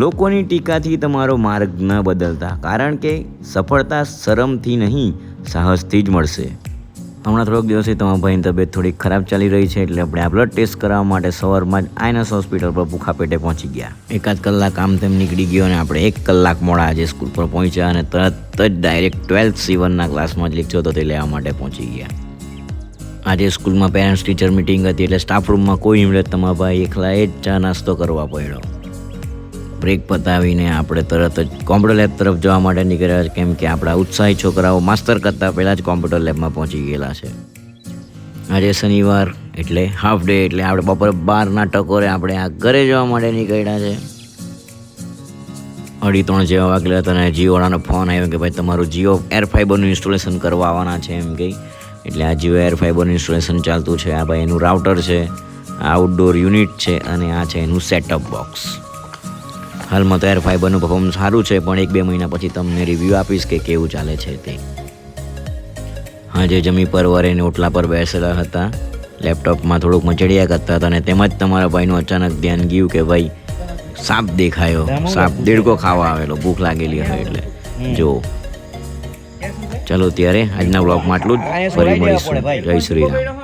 લોકોની ટીકાથી તમારો માર્ગ ન બદલતા, કારણ કે સફળતા શરમથી નહીં, સાહસથી જ મળશે. હમણાં થોડોક દિવસથી તમારા ભાઈની તબિયત થોડી ખરાબ ચાલી રહી છે, એટલે આપણે આ બ્લડ ટેસ્ટ કરાવવા માટે સવારમાં જ આઈનસ હોસ્પિટલ પર ભૂખા પેટે પહોંચી ગયા. એકાદ કલાક આમ તેમ નીકળી ગયો અને આપણે એક કલાક મોડા આજે સ્કૂલ પર પહોંચ્યા અને તરત જ ડાયરેક્ટ ટ્વેલ્થ સીવનના ક્લાસમાં જ લેક્ચર હતો તે લેવા માટે પહોંચી ગયા. આજે સ્કૂલમાં પેરેન્ટ્સ ટીચર મિટિંગ હતી, એટલે સ્ટાફ રૂમમાં કોઈ મળે તમારા ભાઈ એકલા એ જ ચા નાસ્તો કરવા પડ્યો. બ્રેક પતાવીને આપણે તરત જ કોમ્પ્યુટર લેબ તરફ જવા માટે નીકળ્યા છે કેમ કે આપણા ઉત્સાહી છોકરાઓ માસ્તર કરતાં પહેલાં જ કોમ્પ્યુટર લેબમાં પહોંચી ગયેલા છે. આજે શનિવાર એટલે હાફ ડે એટલે આપણે બપોરે બારના ટકોરે આપણે આ ઘરે જવા માટે નીકળ્યા છે. અઢી ત્રણ જેવા વાગેલા હતા અને જીઓવાળાનો ફોન આવ્યો કે ભાઈ તમારું જીઓ એર ફાઈબરનું ઇન્સ્ટોલેશન કરવા આવવાના છે એમ કહી. એટલે આ જીઓ એર ફાઈબરનું ઇન્સ્ટોલેશન ચાલતું છે. આ ભાઈ એનું રાઉટર છે આઉટડોર યુનિટ છે અને આ છે એનું સેટઅપ બોક્સ હાલમાં તો એર ફાઈબરનું પરફોર્મન્સ સારું છે પણ એક બે મહિના પછી તમને રિવ્યૂ આપીશ કે કેવું ચાલે છે તે. જે જમી પર વરેને ઓટલા પર બેસેલા હતા લેપટોપમાં થોડુંક મચડિયા કરતા હતા અને તેમજ તમારા ભાઈનું અચાનક ધ્યાન ગયું કે ભાઈ સાપ દેખાયો. સાપ દેડકો ખાવા આવેલો ભૂખ લાગેલી હોય એટલે. જો. ચલો ત્યારે આજના બ્લોગમાં આટલું જ. ફરી મળીશું. જય શ્રી રામ.